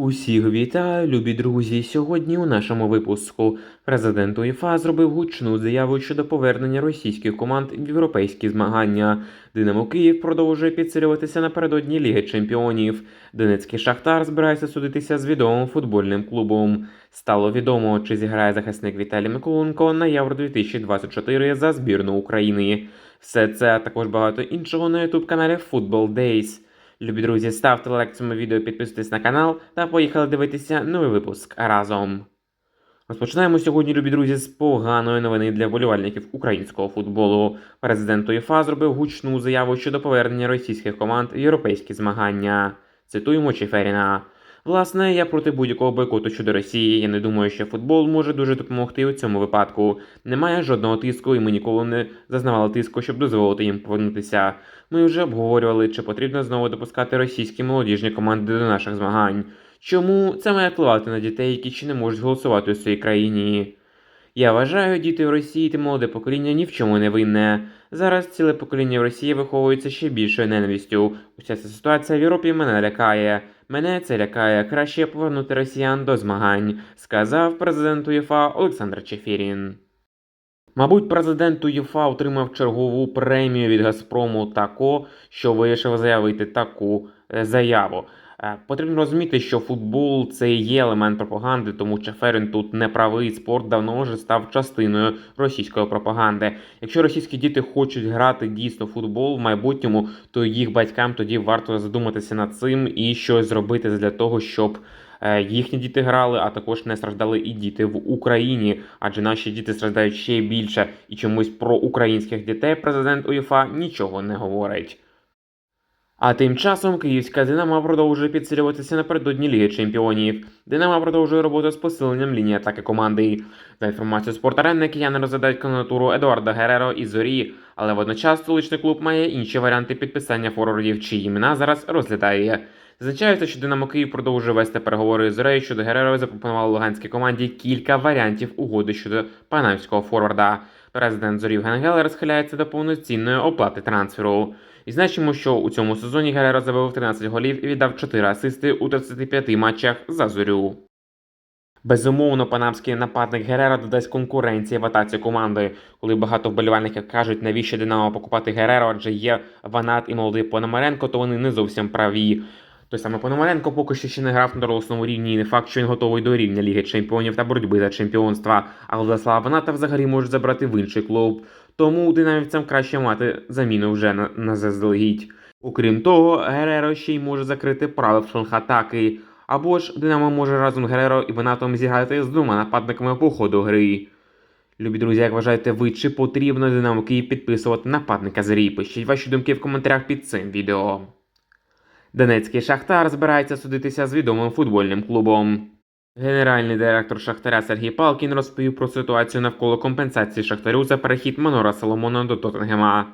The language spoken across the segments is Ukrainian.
Усіх вітаю, любі друзі! Сьогодні у нашому випуску президент УЄФА зробив гучну заяву щодо повернення російських команд в європейські змагання. Динамо Київ продовжує підсилюватися напередодні Ліги Чемпіонів. Донецький Шахтар збирається судитися з відомим футбольним клубом. Стало відомо, чи зіграє захисник Віталій Миколенко на Євро 2024 за збірну України. Все це а також багато іншого на ютуб каналі Football Days. Любі друзі, ставте лайк цьому відео, підписуйтесь на канал та поїхали дивитися новий випуск разом. Розпочинаємо сьогодні, любі друзі, з поганої новини для вболівальників українського футболу. Президент УЄФА зробив гучну заяву щодо повернення російських команд в європейські змагання. Цитуємо Чеферіна. Власне, я проти будь-якого бойкоту щодо Росії. Я не думаю, що футбол може дуже допомогти у цьому випадку. Немає жодного тиску, і ми ніколи не зазнавали тиску, щоб дозволити їм повернутися. Ми вже обговорювали, чи потрібно знову допускати російські молодіжні команди до наших змагань. Чому це має впливати на дітей, які ще не можуть голосувати у своїй країні? Я вважаю, діти в Росії та молоде покоління ні в чому не винне. Зараз ціле покоління в Росії виховується ще більшою ненавистю. Уся ця ситуація в Європі мене лякає. Мене це лякає краще повернути росіян до змагань, сказав президент УЄФА Олександр Чефірін. Мабуть, президент УЄФА отримав чергову премію від Газпрому тако, що вирішив заявити таку заяву. Е, Потрібно розуміти, що футбол це є елемент пропаганди, тому Чеферин тут не правий. Спорт давно вже став частиною російської пропаганди. Якщо російські діти хочуть грати дійсно в футбол в майбутньому, то їх батькам тоді варто задуматися над цим і щось зробити для того, щоб е, їхні діти грали, а також не страждали і діти в Україні, адже наші діти страждають ще більше і чомусь про українських дітей президент УЄФА нічого не говорить. А тим часом київська Динамо продовжує підсилюватися напередодні Ліги Чемпіонів. Динамо продовжує роботу з посиленням лінії атаки команди. За інформацією спортарени, кияни розглядають кандидатуру Едуарда Гереро і Зорі, але водночас столичний клуб має інші варіанти підписання форвардів, чиї імена зараз розглядає. Зазначається, що Динамо Київ продовжує вести переговори з Зорею щодо Гереро і запропонував луганській команді кілька варіантів угоди щодо панамського форварда. Президент Зорів Генгелер схиляється до повноцінної оплати трансферу. І значимо, що у цьому сезоні Гереро забив 13 голів і віддав 4 асисти у 35 матчах за зорю. Безумовно, панамський нападник Гереро додасть конкуренції в атаці команди. Коли багато вболівальників кажуть, навіщо Динамо покупати Гереро, адже є Ванат і молодий Пономаренко, то вони не зовсім праві. Той самий Пономаренко поки що ще не грав на дорослому рівні, і не факт, що він готовий до рівня Ліги Чемпіонів та боротьби за чемпіонства. А Владислава Ваната взагалі можуть забрати в інший клуб. Тому динамівцям краще мати заміну вже на, на заздалегідь. Окрім того, Гереро ще й може закрити правий фланг атаки. Або ж Динамо може разом Гереро і Ванатом зіграти з двома нападниками по ходу гри. Любі друзі, як вважаєте ви, чи потрібно Динамо Київ підписувати нападника з Зарі? Пишіть ваші думки в коментарях під цим відео. Донецький Шахтар збирається судитися з відомим футбольним клубом. Генеральний директор Шахтаря Сергій Палкін розповів про ситуацію навколо компенсації Шахтарю за перехід Манора Соломона до Тоттенгема.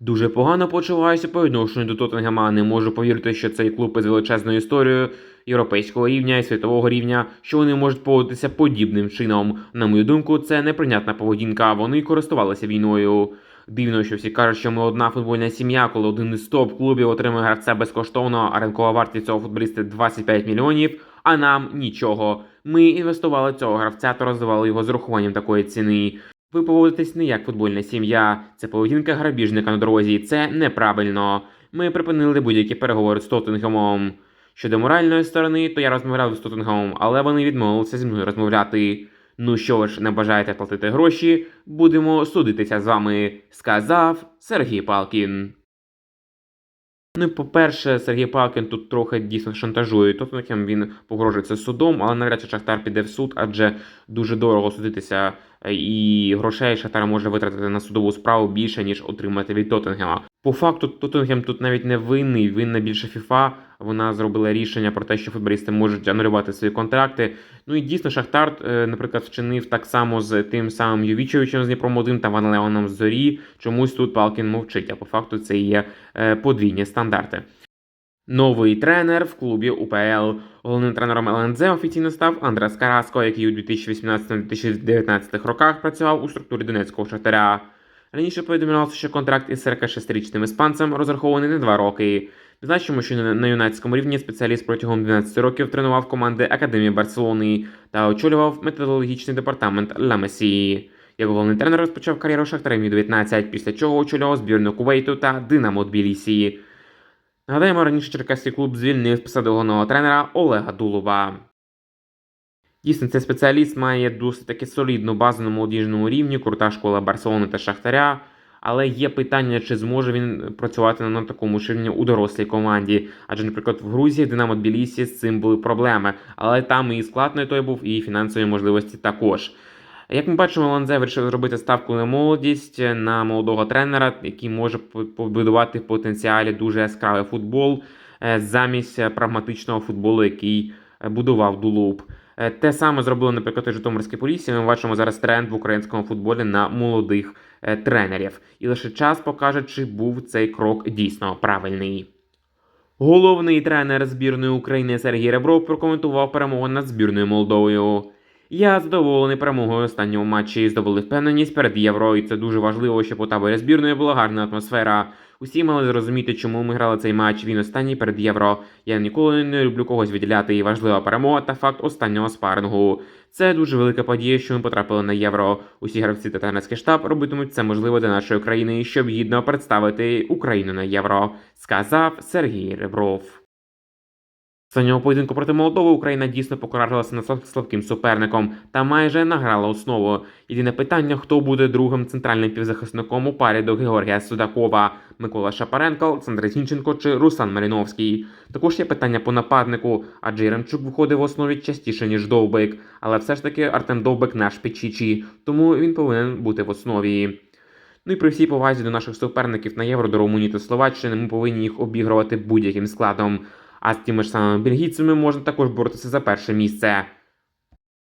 Дуже погано почуваюся по відношенню до Тоттенгема. Не можу повірити, що цей клуб із величезною історією європейського рівня і світового рівня, що вони можуть поводитися подібним чином. На мою думку, це неприйнятна поведінка. Вони користувалися війною. Дивно, що всі кажуть, що ми одна футбольна сім'я, коли один із топ-клубів отримує гравця безкоштовно, а ринкова вартість цього футболіста 25 мільйонів, а нам нічого. Ми інвестували цього гравця та розвивали його з урахуванням такої ціни. Ви поводитесь не як футбольна сім'я, це поведінка грабіжника на дорозі, це неправильно. Ми припинили будь-які переговори з Тоттенгемом. Щодо моральної сторони, то я розмовляв з Тоттенгемом, але вони відмовилися зі мною розмовляти. Ну що ж, не бажаєте платити гроші, будемо судитися з вами, сказав Сергій Палкін. Ну, по-перше, Сергій Палкін тут трохи дійсно шантажує Тоттенхем, він погрожується судом, але навряд чи Шахтар піде в суд, адже дуже дорого судитися, е, і грошей Шахтар може витратити на судову справу більше, ніж отримати від Тоттенгема. По факту, Тоттенгем тут навіть не винний, винна більше ФІФА. Вона зробила рішення про те, що футболісти можуть анулювати свої контракти. Ну і дійсно, Шахтар, е, наприклад, вчинив так само з тим самим Ювічевичем з Дніпром 1 та Ван Леоном Зорі. Чомусь тут Палкін мовчить, а по факту це є е, подвійні стандарти. Новий тренер в клубі УПЛ. Головним тренером ЛНЗ офіційно став Андрес Караско, який у 2018-2019 роках працював у структурі Донецького шахтаря. Раніше повідомлялося, що контракт із 46-річним іспанцем розрахований на два роки. Значимо, що на на юнацькому рівні спеціаліст протягом 12 років тренував команди Академії Барселони та очолював методологічний департамент Ла Месії. Як головний тренер розпочав кар'єру Шахтарем 19 після чого очолював збірну Кувейту та Динамо Тбілісі. Нагадаємо, раніше Черкаський клуб звільнив з посади головного тренера Олега Дулова. Дійсно, цей спеціаліст має досить таки солідну базу на молодіжному рівні, крута школа Барселони та Шахтаря. Але є питання, чи зможе він працювати на такому ж рівні у дорослій команді. Адже, наприклад, в Грузії Динамо Тбілісі з цим були проблеми. Але там і склад не той був, і фінансові можливості також. Як ми бачимо, Ланзе вирішив зробити ставку на молодість на молодого тренера, який може побудувати в потенціалі дуже яскравий футбол е, замість е, прагматичного футболу, який е, будував Дулуп. Е, Те саме зробили, наприклад, і Житомирське Полісся. Ми бачимо зараз тренд в українському футболі на молодих е, тренерів. І лише час покаже, чи був цей крок дійсно правильний. Головний тренер збірної України Сергій Ребров прокоментував перемогу над збірною Молдовою. Я задоволений перемогою останнього матчі. Здобули впевненість перед євро, і це дуже важливо, щоб у таборі збірної була гарна атмосфера. Усі мали зрозуміти, чому ми грали цей матч. Він останній перед євро. Я ніколи не люблю когось відділяти. І важлива перемога та факт останнього спарингу. Це дуже велика подія, що ми потрапили на євро. Усі гравці та тренерський штаб робитимуть це можливо для нашої країни, щоб гідно представити Україну на євро, сказав Сергій Ребров. Останнього поєдинку проти Молдови Україна дійсно покаралася над слабким суперником та майже награла основу. Єдине питання, хто буде другим центральним півзахисником у парі до Георгія Судакова, Микола Шапаренко, Олександр Зінченко чи Руслан Маріновський. Також є питання по нападнику, адже Яремчук виходить в основі частіше ніж Довбик, але все ж таки Артем Довбик наш печічі, тому він повинен бути в основі. Ну і при всій повазі до наших суперників на євро до Румунії та Словаччини ми повинні їх обігрувати будь-яким складом. А з тими ж самими бельгійцями можна також боротися за перше місце.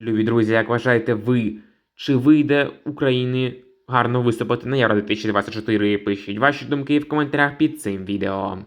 Любі друзі, як вважаєте ви, чи вийде Україні гарно виступити на Євро 2024? Пишіть ваші думки в коментарях під цим відео.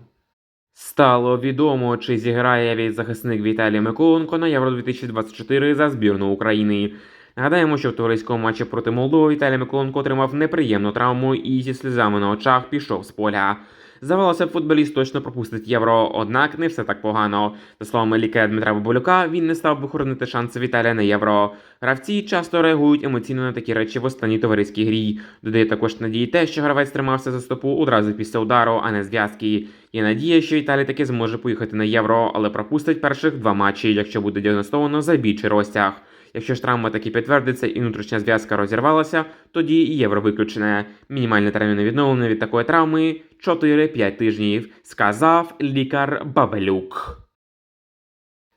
Стало відомо, чи зіграє від захисник Віталій Миколенко на Євро 2024 за збірну України. Нагадаємо, що в товариському матчі проти Молдови Віталій Миколенко отримав неприємну травму і зі сльозами на очах пішов з поля. Здавалося, футболіст точно пропустить євро, однак не все так погано. За словами лікаря Дмитра Баболюка, він не став би хоронити шанси Віталія на євро. Гравці часто реагують емоційно на такі речі в останній товариській грі. Додає також надії те, що гравець тримався за стопу одразу після удару, а не зв'язки. Є надія, що Італій таки зможе поїхати на євро, але пропустить перших два матчі, якщо буде діагностовано забій чи розтяг. Якщо ж травма таки підтвердиться і внутрішня зв'язка розірвалася, тоді і євро виключене. Мінімальне термін відновлення від такої травми 4-5 тижнів, сказав лікар Бабелюк.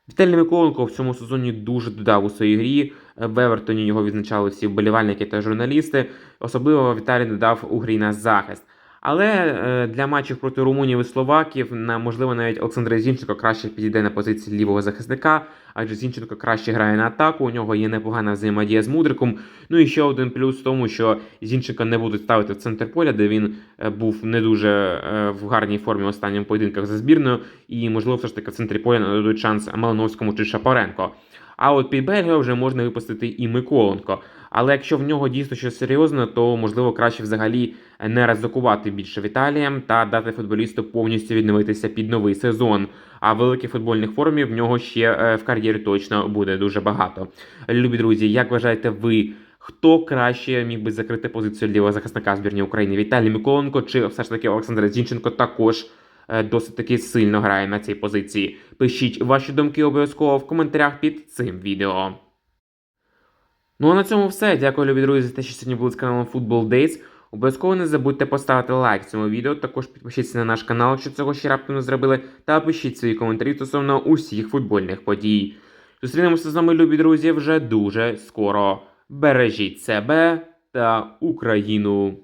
Віталій Миколенко в цьому сезоні дуже додав у своїй грі. В Евертоні його відзначали всі вболівальники та журналісти. Особливо Віталій додав у грі на захист. Але е, для матчів проти Румунії і Словаків, на можливо, навіть Олександр Зінченко краще підійде на позиції лівого захисника, адже Зінченко краще грає на атаку. У нього є непогана взаємодія з Мудриком. Ну і ще один плюс в тому, що Зінченка не будуть ставити в центр поля, де він е, був не дуже е, в гарній формі останнім поєдинках за збірною. І можливо, все ж таки в центрі поля нададуть шанс Малиновському чи Шапаренко. А от під Бельгію вже можна випустити і Миколенко. Але якщо в нього дійсно щось серйозне, то можливо краще взагалі не ризикувати більше Віталієм та дати футболісту повністю відновитися під новий сезон. А великих футбольних формів в нього ще е, в кар'єрі точно буде дуже багато. Любі друзі, як вважаєте ви? Хто краще міг би закрити позицію лівого захисника збірні України? Віталій Миколенко чи все ж таки Олександр Зінченко також е, досить таки сильно грає на цій позиції? Пишіть ваші думки обов'язково в коментарях під цим відео. Ну а на цьому все. Дякую, любі друзі, за те, що сьогодні були з каналом Football Dates. Обов'язково не забудьте поставити лайк цьому відео. Також підпишіться на наш канал, якщо цього ще раптом не зробили, та пишіть свої коментарі стосовно усіх футбольних подій. Зустрінемося з вами, любі друзі, вже дуже скоро. Бережіть себе та Україну.